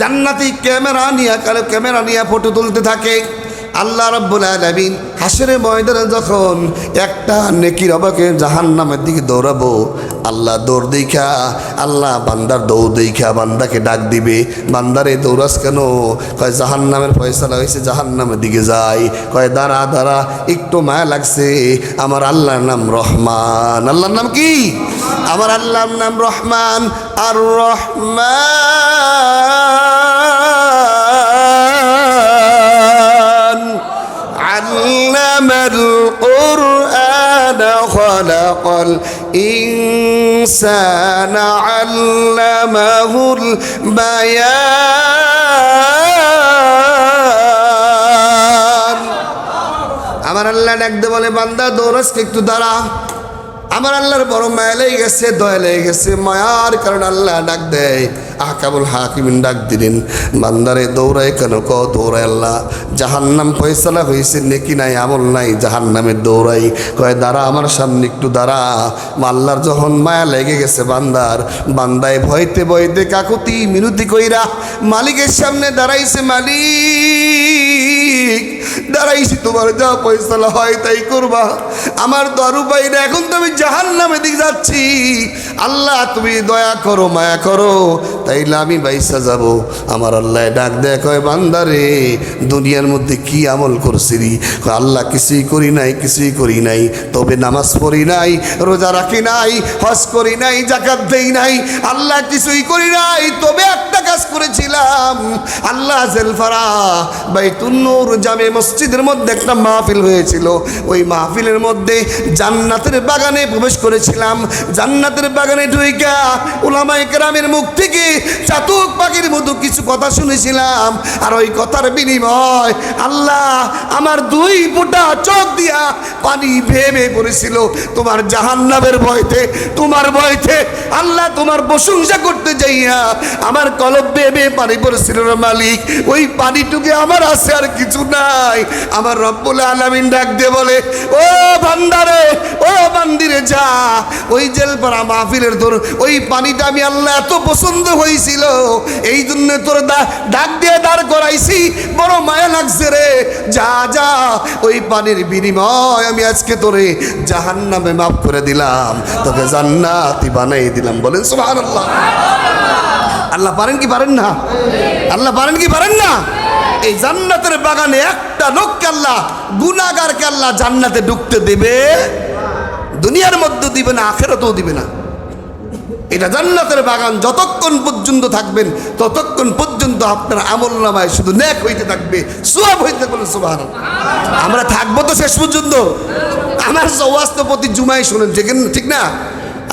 জান্নাতি ক্যামেরা নিয়ে কালো ক্যামেরা নিয়ে ফটো তুলতে থাকে। আল্লাহ রব্বুল আলমিন হাসরের ময়দানে যখন একটা নেকির অবাকে জাহান নামের দিকে দৌড়াবো, আল্লাহ দৌড় দেখা আল্লাহ বান্দার দৌড় দেখা বান্দাকে ডাক দিবে, বান্দারে দৌড়াস কেন? কয় জাহান নামের ফয়সালা হয়েছে জাহান নামের দিকে যাই। কয়, দাঁড়া দাঁড়া, একটু মায়া লাগছে, আমার আল্লাহর নাম রহমান। আল্লাহর নাম কি? আমার আল্লাহর নাম রহমান, আর রহমান। الإنسان علمه البيان আমার আল্লাহ ডাকতে বলে বান্দা দৌড়াসকে একটু দাঁড়া আমার আল্লাহর বড় মায়া লেগে গেছে দয়া লেগে গেছে মায়ার কারণে আল্লাহ ডাক দেয় আকাবুল হাকিমিন ডাক দিলেন, বান্দারে দৌড়ায় কেন ক? দৌড়ায় আল্লাহ। জাহান্নাম ফয়সালা হয়েছে নেকি নাই, আমল নাই জাহান্নামের দৌড়াই। কয়, দাঁড়া আমার সামনে একটু দাঁড়া। মাল্লার যখন মায়া লেগে গেছে বান্দার, বান্দায় ভয়তে ভয়তে কাকুতি মিনতি কইরা, মালিকের সামনে দাঁড়াইছে মালিক। দাঁড়াইছি, তোমার যা পয়সালা হয় তাই করবা। আমার দরু বাইরে এখন তো আমি জাহান নামে দিকে যাচ্ছি। আল্লাহ, তুমি দয়া করো, মায়া করো, তাইলে আমি বাইসা যাব। আমার আল্লাহ ডাক দেয়, কয় বান্দারে দুনিয়ার মধ্যে কি আমল করছিলি? কয়, আল্লাহ কিছুই করি নাই, কিছুই করি নাই, তবে নামাজ পড়ি নাই, রোজা রাখি নাই, হজ করি নাই জাকাত দেই নাই, আল্লাহ কিছুই করি নাই, তবে একটা কাজ করেছিলাম। আল্লাহ জেলফারা বাইতুন্নুর জামে মসজিদের মধ্যে একটা মাহফিল হয়েছিল। ওই মাহফিলের মধ্যে জান্নাতের বাগানে প্রবেশ করেছিলাম। জান্নাতের বাগানে ঢুইকা ওলামাই কেরামের মুখ থেকে চাতুক পাখির মতো কিছু কথা শুনেছিলাম। আর ওই কথার বিনিময় আল্লাহ আমার দুই ফোঁটা চোখ দিয়া পানি ভেবে পড়েছিল। তোমার জাহান্নামের ভয়তে, তোমার ভয়তে আল্লাহ তোমার প্রশংসা করতে যাইয়া আমার কলব ভেবে পানি পড়েছিল মালিক। ওই পানিটুকে আমার আছে আর কিছু নাই। আমার রব্বুল আলামিন ডাক দিয়ে বলে, ও ভান্ডারে ও বান্দিরে যা। ওই জেলপাড়া মাহফিলের তোর, ওই পানিটা আমি আল্লাহ এত পছন্দ হয়েছিল। এই জন্য তোর ডাক দিয়ে দাঁড় করাইছি। বড় মায়া লাগছে রে। যা যা। ওই পানির বিনিময় আমি আজকে তোরে জাহান নামে মাফ করে দিলাম। তোকে জান্নাতি বানাই দিলাম বলেন সুবহানাল্লাহ। আল্লাহ পারেন কি পারেন না? আল্লাহ পারেন কি পারেন না? এই জান্নাতের বাগানে একটা লোককে আল্লাহ গুনাগারকে আল্লাহ জান্নাতে ঢুকতে দেবে। দুনিয়ার মধ্যে দিবে না, আখেরাতেও দিবে না। এটা জান্নাতের বাগান, যতক্ষণ পর্যন্ত থাকবেন, ততক্ষণ পর্যন্ত আপনার আমল নামায় শুধু ন্যাক হইতে থাকবে, সোয়াব হইতে থাকবে সুবাহ আমরা থাকব তো শেষ পর্যন্ত। আমার ওয়াজ তো প্রতি জুমাই শোনেন, ঠিক না? ঠিক না?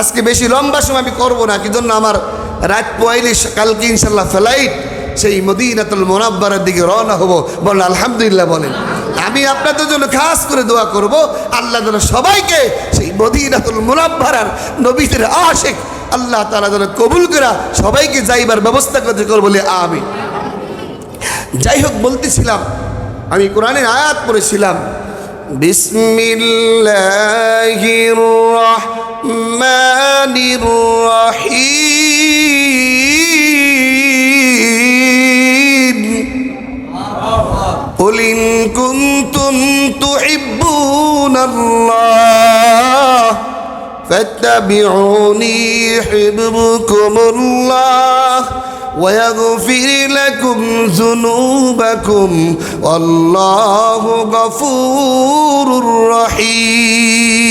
আজকে বেশি লম্বা সময় আমি করব না কি জন্য আমার রাত পয়লি কালকে ইনশাল্লাহ ফ্লাইট সেই মদিনাতুল মোনাব্বারের দিকে রওনা হব। বলেন, আলহামদুলিল্লাহ, বলেন। আমি আপনাদের জন্য খাস করে দোয়া করব। আল্লাহ যেন সবাইকে সেই মদিনাতুল মোনাব্বারার নবীদের আশেক আল্লাহ তালা যেন কবুল করা সবাইকে যাইবার ব্যবস্থা করতে করব বলে আমি যাই হোক, বলতেছিলাম, আমি কোরআনের আয়াত পড়েছিলাম। বিসমিল্লাহির রহমানির রহিম। قل إن كنتم تحبون الله فاتبعوني يحببكم الله ويغفر لكم ذنوبكم والله غفور رحيم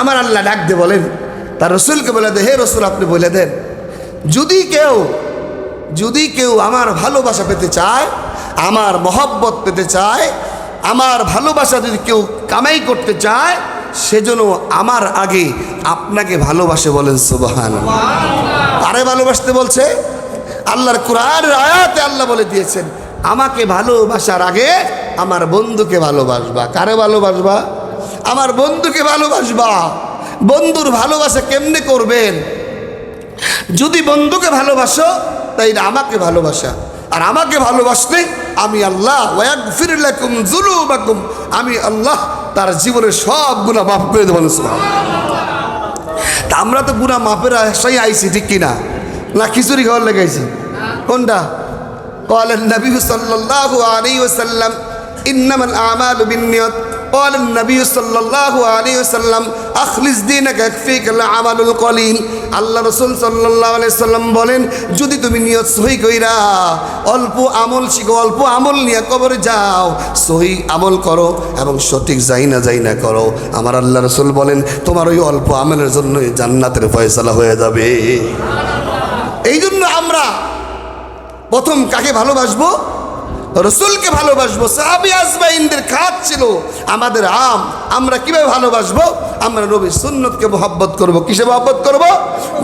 আমার আল্লাহ ডাক দে বলেন তার রসুলকে বলে দে হে রসুল আপনি বলে দেন যদি কেউ যদি কেউ আমার ভালোবাসা পেতে চায়, আমার মহব্বত পেতে চায়, আমার ভালোবাসা যদি কেউ কামাই করতে চায় সেজন্য আমার আগে আপনাকে ভালোবাসে বলেন সুবহান আরে ভালোবাসতে বলছে? আল্লাহর কোরআনের আয়াতে আল্লাহ বলে দিয়েছেন, আমাকে ভালোবাসার আগে আমার বন্ধুকে ভালোবাসবা। কারে ভালোবাসবা? আমার বন্ধুকে ভালোবাসবা। বন্ধুর ভালোবাসা কেমনে করবেন? যদি বন্ধুকে ভালোবাসো তাই আমাকে ভালোবাসা আর আমাকে ভালোবাসলে আমি আল্লাহ ওয়াগফিরলাকুম যুনুবাকুম আমি আল্লাহ তার জীবনের সব গুণা মাফ করে দেবো সুবহানাল্লাহ তা আমরা তো গুণা মাপের আশাই আইছি ঠিক কিনা না খিচুড়ি খাওয়ার লেগেছে কোনটা قال النبي صلى الله عليه وسلم إنما الأعمال بالنيات قال النبي صلى الله عليه وسلم أخلص دينك يكفيك العمل القليل আল্লাহ রসুল সাল্লাহ সাল্লাম বলেন যদি তুমি নিয়ত সহি কইরা অল্প আমল শিখো অল্প আমল নিয়ে কবরে যাও সহি আমল করো এবং সঠিক যাই না যাই না করো আমার আল্লাহ রসুল বলেন তোমার ওই অল্প আমলের জন্যই জান্নাতের ফয়সালা হয়ে যাবে এই জন্য আমরা প্রথম কাকে ভালোবাসবো রসুলকে ভালোবাসবো, সাহাবি আজমাইনদের খাত ছিল আমাদের আম, আমরা কীভাবে ভালোবাসবো? আমরা নবীর সুন্নতকে মহব্বত করব। কিসে মহব্বত করব?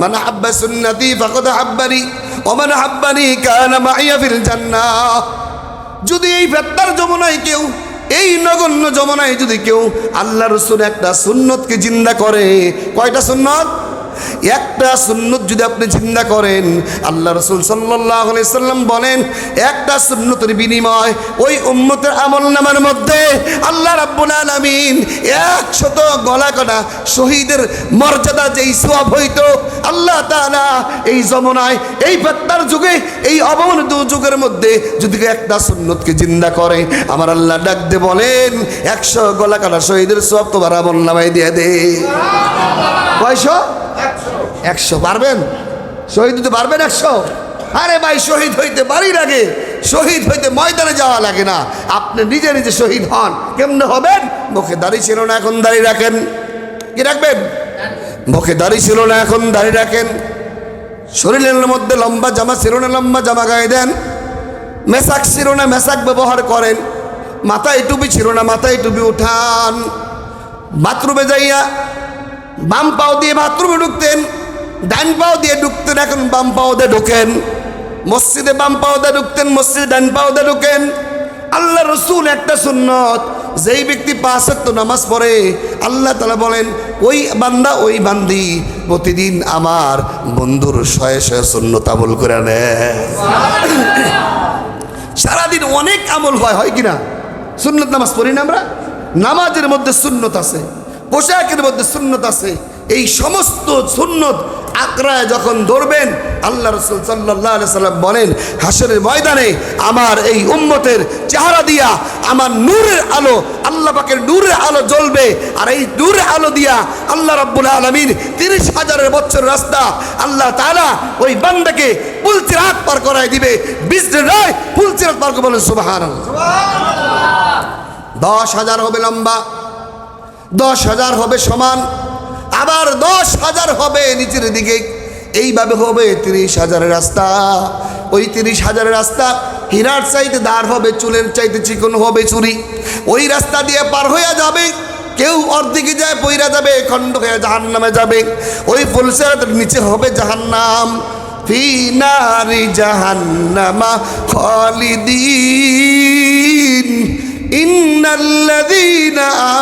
মানে হাব্বা সুন্নতি ফাকদ হাব্বানি ওমান হাব্বানি কানা মাইয়া ফিল জান্নাহ। যদি এই ফেত্তার যমুনায় কেউ, এই নগণ্য যমুনায় যদি কেউ আল্লাহ রসুল একটা সুন্নতকে জিন্দা করে, কয়টা সুন্নত? একটা সুন্নত যদি আপনি চিন্তা করেন, আল্লাহ রসুল সাল্লাহ সাল্লাম বলেন, একটা সুন্নতের বিনিময় ওই উম্মতের আমল নামার মধ্যে আল্লাহ রাব্বুল আলামিন একশত গলা কাটা শহীদের মর্যাদা যেই সব হইতো, আল্লাহ তাআলা এই যমুনায়, এই ফেত্তার যুগে, এই অবমানিত যুগের মধ্যে যদি একটা সুন্নতকে জিন্দা করে, আমার আল্লাহ ডাক দে বলেন, একশো গলা কাটা শহীদের সব তোমার আমল নামাই দিয়ে দে। কয়শো? একশো। পারবেন? শহীদ হতে পারবেন একশো? আরে ভাই, শহীদ হইতে বাড়ি লাগে শহীদ হইতে ময়দানে যাওয়া লাগে না। আপনি নিজে নিজে শহীদ হন। কেমনে হবেন? মুখে দাড়ি ছিল না, এখন দাড়ি রাখেন। কি রাখবেন? মুখে দাড়ি ছিল না, এখন দাড়ি রাখেন। শরীরের মধ্যে লম্বা জামা ছিল না, লম্বা জামা গায়ে দেন। মেশাক ছিল না মেশাক ব্যবহার করেন। মাথায় টুপি ছিল না, মাথায় টুপি উঠান। বাথরুমে যাইয়া বাম পাও দিয়ে বাথরুমে ঢুকতেন, ডান পাও দিয়ে ঢুকতেন, এখন বাম পাও দিয়ে ঢুকেন। মসজিদে বাম পাও দিয়ে ঢুকতেন, মসজিদে ডান পাও দিয়ে ঢুকেন। আল্লাহ রসুল একটা সুন্নত, যেই ব্যক্তি পাঁচত্ব নামাজ পড়ে, আল্লাহ তালা বলেন, ওই বান্দা, ওই বান্দি প্রতিদিন আমার বন্ধুর শয়ে শয়ে সুন্নত আমল করে নেয় সারাদিন অনেক আমল হয় হয় কিনা? সুন্নত নামাজ পড়ি না আমরা? নামাজের মধ্যে সুন্নত আছে। পোশাকের মধ্যে সুন্নত আছে। এই সমস্ত সুন্নত আকড়ায় যখন ধরবেন, আল্লাহ রসুল সাল্লাহ সাল্লাম বলেন হাসরের ময়দানে আমার এই উম্মতের চেহারা দিয়া, আমার নূরের আলো, আল্লাহ পাকের নূরের আলো জ্বলবে। আর এই নূরের আলো দিয়া আল্লাহ রাব্বুল আলমিন তিরিশ হাজারের বছর রাস্তা আল্লাহ তালা ওই বান্দাকে পুলচিরাত পার করায় দিবে। বিজনে নয় পুলচিরাত পার করে বলেন সুবাহান দশ হাজার হবে লম্বা। দশ হাজার হবে সমান, আবার দশ হাজার হবে নিচের দিকে। এইভাবে হবে তিরিশ হাজারের রাস্তা। ওই তিরিশ হাজারের রাস্তা হীরার চাইতে দাঁড় হবে, চুলের চাইতে চিকন হবে চুরি। ওই রাস্তা দিয়ে পার হইয়া যাবে, কেউ অর্ধেকে যায়, পইরা যাবে, খণ্ড হয়ে জাহান নামে যাবে। ওই ফুলসের নিচে হবে জাহান্নাম ফি নারি জাহান্নামা খালিদিন। إن الذين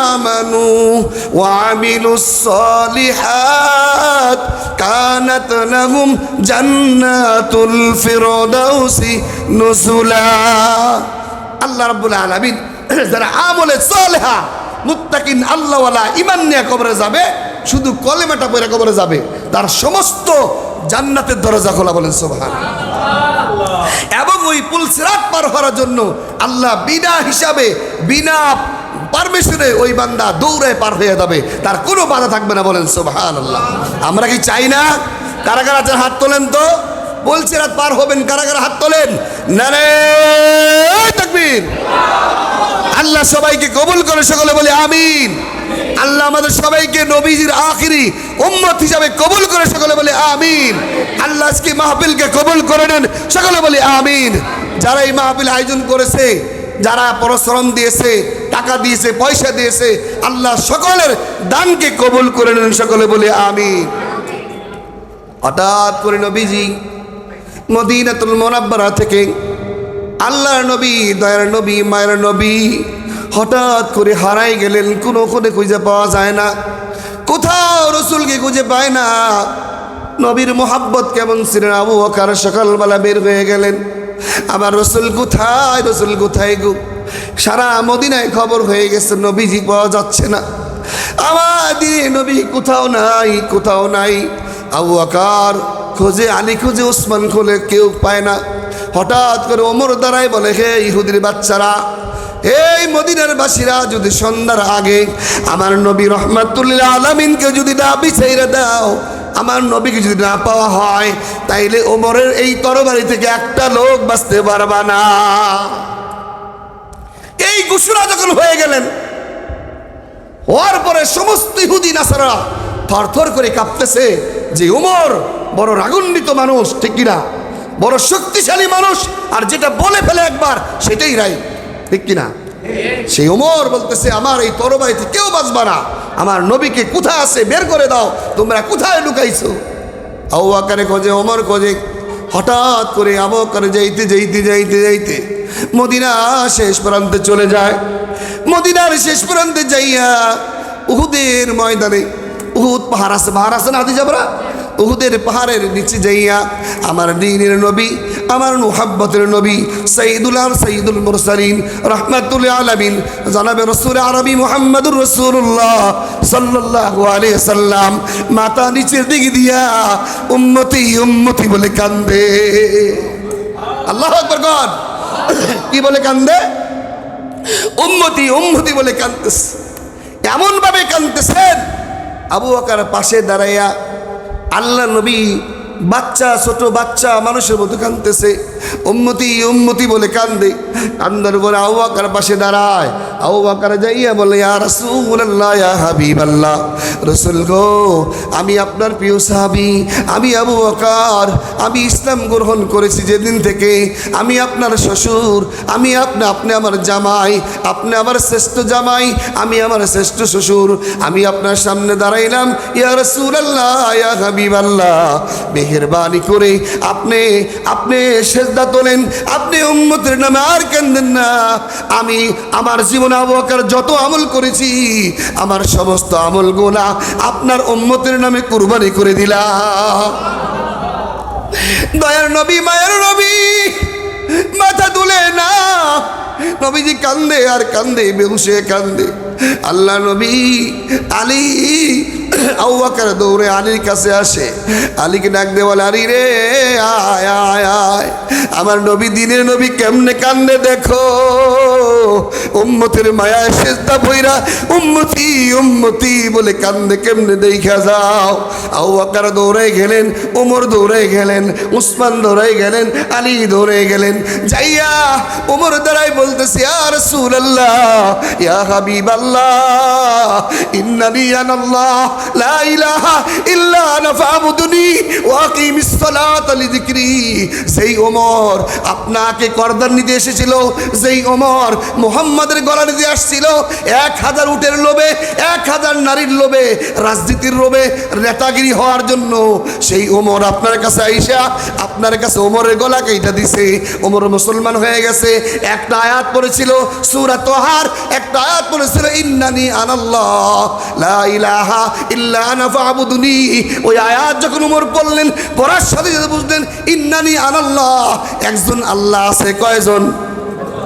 آمنوا وعملوا الصالحات كانت لهم جنات الفردوس نزلا আল্লাহ রাব্বুল আলামিন যারা আমলে সলেহা মুত্তাকিন আল্লাহওয়ালা ইমান নিয়ে কবরে যাবে শুধু কলেমাটা পরে কবরে যাবে তার সমস্ত জান্নাতের দরজা খোলা বলেন সোভান এবং ওই পুল পুলসিরাত পার হওয়ার জন্য আল্লাহ বিনা হিসাবে, বিনা পারমিশনে ওই বান্দা দৌড়ায় পার হয়ে যাবে। তার কোনো বাধা থাকবে না, বলেন সোভান আল্লাহ আমরা কি চাই না? কারা কারা হাত তোলেন তো। বলছি রাত পার হবেন কারা কারা হাত তোলেন। না রে তাকবীর। আল্লাহ সবাইকে কবুল করে, সকলে বলে আমিন। আল্লাহ আমাদের সবাইকে নবীজির আখিরি উম্মত হিসাবে কবুল করে সকলে বলে আমিন। আল্লাহ আজকে মাহফিলকে কবুল করে নেন, সকলে বলে আমিন। যারা এই মাহফিল আয়োজন করেছে, যারা পরিশ্রম দিয়েছে, টাকা দিয়েছে, পয়সা দিয়েছে, আল্লাহ সকলের দানকে কবুল করে নেন, সকলে বলে আমিন। হঠাৎ করে নবীজি মদিনাতুল মোনাব্বারা থেকে আল্লাহর নবী, দয়ার নবী, মায়ের নবী হঠাৎ করে হারাই গেলেন, কোনো ওখানে খুঁজে পাওয়া যায় না। কোথাও রসুলকে খুঁজে পায় না। নবীর মোহাব্বত কেমন ছিলেন আবু বকর সকালবেলা বের হয়ে গেলেন। আবার রসুল কোথায় রসুল কোথায় গু? সারা মদিনায় খবর হয়ে গেছে, নবীজি পাওয়া যাচ্ছে না। আমার দিয়ে নবী কোথাও নাই কোথাও নাই। আবু আকার খোঁজে, আলী খোঁজে, ওসমান খোলে কেউ পায় না। হঠাৎ করে ওমর দাঁড়ায় বলে, হে ইহুদির বাচ্চারা এই মদিনার বাসীরা যদি সন্ধ্যার আগে আমার নবী রহমাতুল্লাহ আলমিনকে যদি না বিছাইরা দাও, আমার নবীকে যদি না পাওয়া হয়, তাইলে ওমরের এই তরবারি থেকে একটা লোক বাঁচতে পারবা না। এই ঘোষণা যখন হয়ে গেলেন, হওয়ার পরে সমস্ত ইহুদি নাসারা থরথর করে কাঁপতেছে যে উমর বড় রাগান্বিত মানুষ, ঠিক কিনা? বড় শক্তিশালী মানুষ, আর যেটা বলে ফেলে একবার, সেটাই রাই ঠিক কিনা? সেই ওমর বলতেছে, আমার এই তরবারিতে কেউ বাঁচবা না। আমার নবীকে কোথায় আছে বের করে দাও। তোমরা কোথায় লুকাইছো? আউ আকারে খোঁজে, ওমর খোঁজে। হঠাৎ করে আবকারে যাইতে যাইতে যাইতে যাইতে মদিনা শেষ প্রান্তে চলে যায়। মদিনার শেষ প্রান্তে যাইয়া উহুদের ময়দানে, উহুদ পাহাড় আছে পাহাড় আছে না আদি যাবরা উহুদের পাহাড়ের নিচে যাইয়া, আমার দিনের নবী আমার মুহাব্বতের নবী সঈদুল আর সঈদুল মুরসালিন রহমাতুল আলমিন জানাবে রসুল আরবি মোহাম্মদুর রসুল্লাহ সাল্লাহ আলিয়া সাল্লাম, মাথা নিচের দিকে দিয়া উম্মতি উম্মতি বলে কান্দে। আল্লাহ আকবর গড কি বলে কান্দে? উম্মতি উম্মতি বলে কান্দতেছে এমনভাবে কান্দতেছেন আবু আকার পাশে দাঁড়াইয়া আল্লাহ নবী বাচ্চা, ছোট বাচ্চা মানুষের মতো কান্দতেছে উম্মতি উম্মতি বলে কান্দে। কান্দার পরে আবু আকার পাশে দাঁড়ায়। আবু আকার যাইয়া বলে, ইয়া ইয়া হাবিবাল্লাহ, রসুল গো, আমি আপনার প্রিয় সাহাবি, আমি আবু আকার আমি ইসলাম গ্রহণ করেছি যেদিন থেকে। আমি আপনার শ্বশুর, আমি আপনি আপনি আমার জামাই, আপনি আমার শ্রেষ্ঠ জামাই, আমি আমার শ্রেষ্ঠ শ্বশুর। আমি আপনার সামনে দাঁড়াইলাম, ইয়া রাসূলুল্লাহ, ইয়া হাবিবাল্লাহ। মেহেরবানি করে আপনি আপনি সেজদা তোলেন, আপনি উম্মতের নামে আর কান্দেন না। আমি আমার জীবনে আবহাওয়ার যত আমল করেছি, আমার সমস্ত আমল গোনা আপনার উম্মতের নামে কুরবানি করে দিলাম। দয়ার নবী, মায়ের নবী, মাথা তুলে না। নবীজি কান্দে আর কান্দে বেহুসে কান্দে। আল্লাহ নবী, আলী আউবাকার দৌড়ে আলীর কাছে আসে। আলীকে ডাক দে বলে, আলী রে, আয় আয় আয়। আমার নবী, দিনের নবী কেমনে কান্দে দেখো। উম্মতের মায়া শেষদা বইরা উম্মতি উম্মতি বলে কান্দে কেমনে দেখা যাও। আউ আকার দৌড়ে গেলেন ওমর দৌড়ে গেলেন, উসমান দৌড়ে গেলেন, আলী দৌড়ে গেলেন। যাইয়া ওমর দাঁড়াই বলতেছে আর রাসূলুল্লাহ, ইয়া হাবিবাল্লাহ ইন্নানি আনাল্লাহ সালাতা লিযিকরি। সেই ওমর আপনাকে করদার নিতে এসেছিল, যেই ওমর আসছিল, এক হাজার উটের এক হাজার নারীর রাজনীতির নেতাগিরি হওয়ার জন্য সেই ওমর আপনার কাছে আইসা, আপনার কাছে ওমরের গলা কেইটা দিছে। ওমর মুসলমান হয়ে গেছে। একটা আয়াত পড়েছিল সূরা তোহার, একটা আয়াত পড়েছিল, ইন্নানি আনাল্লাহ, লা ইলাহা ইল্লা ওই আয়াত যখন উমর পড়লেন, পড়ার সাথে সাথে বুঝলেন, ইন্নানি আনাল্লাহ। একজন আল্লাহ আছে, কয়জন?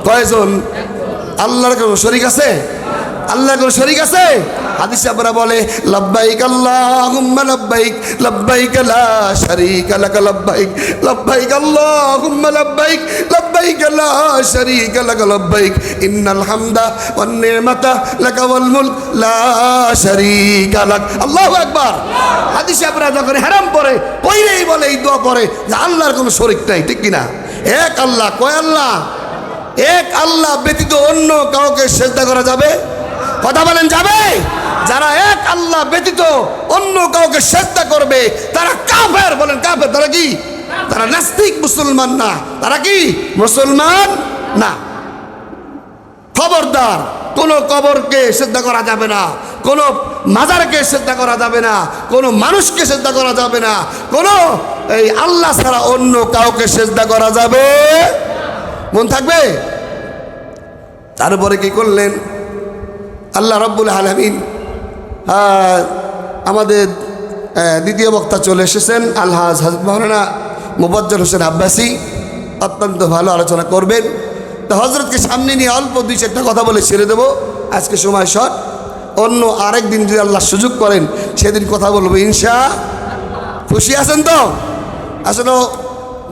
কয়জন? আল্লাহর কোনো শরিক আছে? আল্লাহর কোনো শরিক আছে? হাদিস আমরা বলে, লব্বাইক আল্লাহুম্মা লব্বাইক লব্বাইক লা শারীকা লাক, লব্বাইক লব্বাইক আল্লাহুম্মা লব্বাইক লব্বাইক লা শারীকা লাক, লব্বাইক, ইন্নাল হামদা ওয়ান নি'মাতা লাক ওয়াল মুলক, লা শারীকা লাক। আল্লাহু আকবার। হাদিস আমরা যখন হারাম পড়ে পইরেই বলে, এই দোয়া পড়ে যে আল্লাহর কোনো শরিক নাই, ঠিক কিনা? এক আল্লাহ, কয় আল্লাহ? এক আল্লাহ ব্যতীত অন্য কাউকে শ্রদ্ধা করা যাবে? কথা বলেন, যাবে? যারা এক আল্লাহ ব্যতীত অন্য কাউকে শ্রদ্ধা করবে, তারা কাফের বলেন, কাফের, তারা কি? তারা নাস্তিক মুসলমান না। তারা কি? মুসলমান না। খবরদার, কোনো কবরকে শ্রদ্ধা করা যাবে না, কোনো মাজারকে শ্রদ্ধা করা যাবে না, কোনো মানুষকে শ্রদ্ধা করা যাবে না, কোনো এই আল্লাহ ছাড়া অন্য কাউকে শ্রদ্ধা করা যাবে মন থাকবে? তারপরে কি করলেন? আল্লাহ রব্বুল আলমিন আমাদের দ্বিতীয় বক্তা চলে এসেছেন আলহাজ মৌলানা মুবজ্জল হোসেন আব্বাসি। অত্যন্ত ভালো আলোচনা করবেন। তো হজরতকে সামনে নিয়ে অল্প দুই চারটা কথা বলে ছেড়ে দেবো। আজকে সময় শট অন্য আরেক দিন যদি আল্লাহ সুযোগ করেন, সেদিন কথা বলব ইনশা। খুশি আছেন তো? আসলে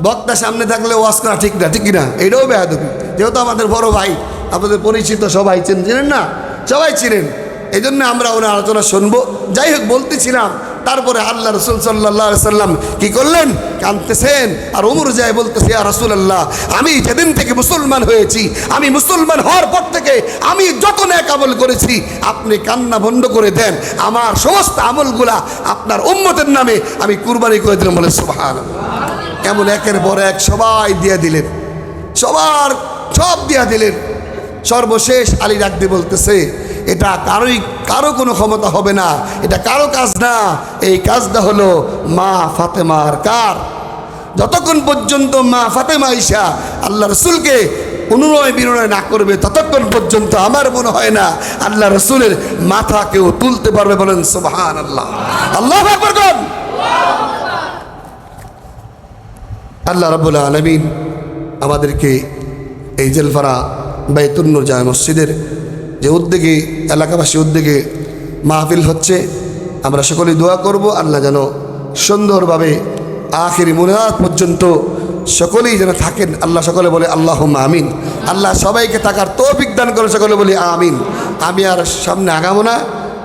বক্তা সামনে থাকলে ওয়াজ করা ঠিক না ঠিক না এটাও বেয়াদবি। যেহেতু আমাদের বড় ভাই, আপনাদের পরিচিত সবাই চেন চিনেন না? সবাই চিনেন। এই জন্য আমরা ওনার আলোচনা শুনব। যাই হোক, বলতেছিলাম, তারপরে আল্লাহ রসুল সাল্লাহ সাল্লাম কি করলেন? কাঁদতেছেন, আর উমর যায় বলতেছে আর রসুল আল্লাহ আমি যেদিন থেকে মুসলমান হয়েছি, আমি মুসলমান হওয়ার পর থেকে আমি যত ন্যাক আমল করেছি, আপনি কান্না বন্ধ করে দেন। আমার সমস্ত আমলগুলা আপনার উম্মতের নামে আমি কুরবানি করে দিলাম। বলে সুবহান এমন একের পর এক সবাই দিয়ে দিলেন। সবার সব দিয়া দিলেন। সর্বশেষ আলী ডাকতে বলতেছে এটা কারোই, কারও কোনো ক্ষমতা হবে না, এটা কারও কাজ না। এই কাজটা হলো মা ফাতেমার কার। যতক্ষণ পর্যন্ত মা ফাতেমা ঈশা আল্লাহ রসুলকে অনুনয় বিনয় না করবে, ততক্ষণ পর্যন্ত আমার মনে হয় না আল্লাহ রসুলের মাথা কেউ তুলতে পারবে বলেন সুবহান আল্লাহ আল্লাহ? আল্লাহ রব্বুল আলমিন আমাদেরকে এই জেলফারা বাইতুন্নুর জামা মসজিদের যে উদ্যোগে, এলাকাবাসী উদ্যোগে মাহফিল হচ্ছে, আমরা সকলেই দোয়া করব, আল্লাহ যেন সুন্দরভাবে আখেরি মুনাত পর্যন্ত সকলেই যেন থাকেন। আল্লাহ সকলে বলে আল্লাহ আমিন। আল্লাহ সবাইকে থাকার তৌফিক দান করে সকলে বলি, আমিন। আমি আর সামনে আগাবো না।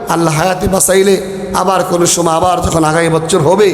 আল্লাহ হায়াতি বাসাইলে আবার কোনো সময় আবার যখন আগামী বছর হবে